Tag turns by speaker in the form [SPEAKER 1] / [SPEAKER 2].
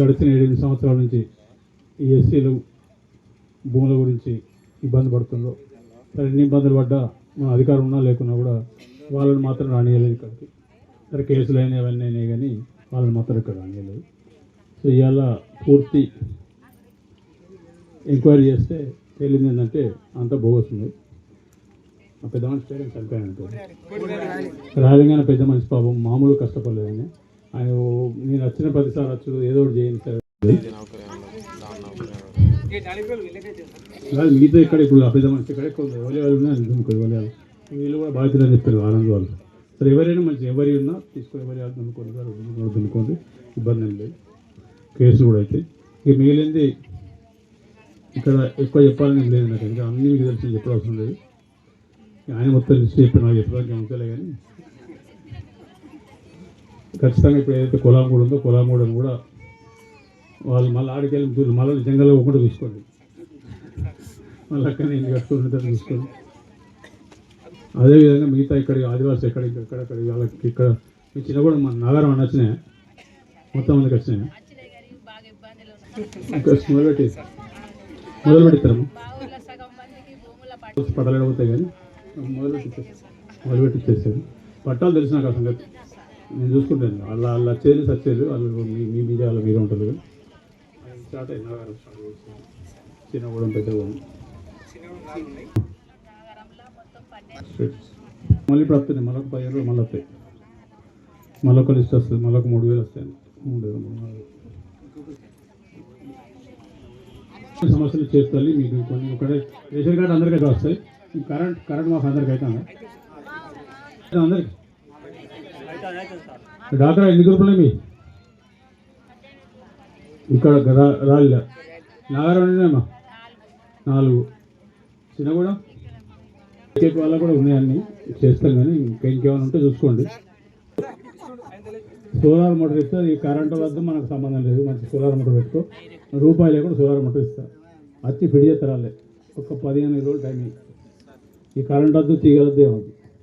[SPEAKER 1] గడిచిన ఏడెనిమిది సంవత్సరాల నుంచి ఈ ఎస్సీలు భూముల గురించి ఇబ్బంది పడుతుందో సరే ఎన్ని ఇబ్బందులు పడ్డా మన అధికారం ఉన్నా లేకున్నా కూడా వాళ్ళని మాత్రం రానియలేదు ఇక్కడికి. సరే కేసులు అయినా ఇవన్నీ అయినాయి కానీ వాళ్ళని మాత్రం ఇక్కడ రానియలేదు. సో ఇవాళ పూర్తి ఎంక్వైరీ చేస్తే తేలింది ఏంటంటే అంతా బోగొస్తుంది ఆ పెద్ద మనిషి పేరు చనిపోయానంటే రాజంగానే పెద్ద మనిషి పాపం మామూలు కష్టపడలేదని. ఆయన నేను వచ్చిన ప్రతిసారి వచ్చు ఏదో ఒకటి చేయండి సార్. కాదు మీతో ఇక్కడ ఇప్పుడు ఆ మనిషి ఇక్కడ ఎవరి వాళ్ళు ఉన్నారు దున్నుకో వాళ్ళు. వీళ్ళు కూడా బాధ్యత అని చెప్పారు ఆనంద్ వాళ్ళు. సరే ఎవరైనా మంచి ఎవరి ఉన్నా తీసుకొని ఎవరి వాళ్ళు దున్నుకోండి సార్ అనుకోండి ఇబ్బంది ఏం లేదు. కేసు కూడా అయితే. ఇక మిగిలింది ఇక్కడ ఎక్కువ చెప్పాలని లేదు నాకు ఇంకా అన్ని మీకు తెలిసి చెప్పడం అవసరం లేదు ఆయన మొత్తం లిస్ట్ చెప్పి నాకు చెప్పడానికి ఉంచలే కానీ ఖచ్చితంగా ఇప్పుడు ఏదైతే కొలాంగూడ ఉందో కొలాంగూడను కూడా వాళ్ళు మళ్ళీ ఆడికి వెళ్ళి మళ్ళీ జంగల్లో ఒకటి చూసుకోండి మళ్ళీ అక్కడనే ఇల్లు కట్టుకుని చూసుకోండి అదేవిధంగా మిగతా ఇక్కడ ఆదివాసీ ఎక్కడ ఇక్కడ వాళ్ళకి ఇక్కడ చిన్న కూడా మన నగరం అని వచ్చినాయి మొత్తం మందికి వచ్చినాయి
[SPEAKER 2] మొదలు కానీ
[SPEAKER 1] మొదలు పెడతాము పట్టాలు ఎడబోతాయి కానీ మొదలుపెట్టి మొదలుపెట్టి ఇచ్చేసారు పట్టాలు తెలిసిన నాకు ఆ సంగతి నేను చూసుకుంటాను. వాళ్ళ వాళ్ళు వచ్చేది సచ్చేరు వాళ్ళు మీ మీ మీద మీరే ఉంటుంది స్టార్ట్ అయింది. నగరం స్టార్ట్ చేస్తుంది చిన్నగూడెం పెద్దగూడెం. మళ్ళీ ఇప్పుడు వస్తుంది మళ్ళీ పది పదిహేను మళ్ళీ వస్తాయి. మళ్ళీ ఒక లిస్ట్ వస్తుంది. మళ్ళీ ఒక మూడు వేలు వస్తాయి. మూడు వేలు మూడు నాలుగు సమస్యలు చేస్తాయి మీకు కొన్ని ఒకటే రేషన్ కార్డు అందరికైతే వస్తాయి. కరెంట్ కరెంట్ మాకు అందరికీ అందరికి డాక్టర్ ఎన్ని గ్రూపులు మీ? ఇక్కడ రా- రాళ్ళ నాగారం ఉన్నాయమ్మా నాలుగు. కూడా కేక్ వల్ల కూడా ఉన్నాయన్నీ చేస్తాం కానీ ఇంకా ఇంకేమైనా ఉంటే చూసుకోండి. సోలార్ మోటార్ ఇస్తే ఈ కరెంటు వద్ద మనకు సంబంధం లేదు. మంచి సోలార్ మోటార్ పెట్టుకో. రూపాయలు లేకుండా సోలార్ మోటార్ ఇస్తా. వచ్చి ఫిడి చేస్తారాలే ఒక పదిహేను రోజులు టైం ఈ కరెంట్ వద్దు తీగలద్దు ఏమవుతుంది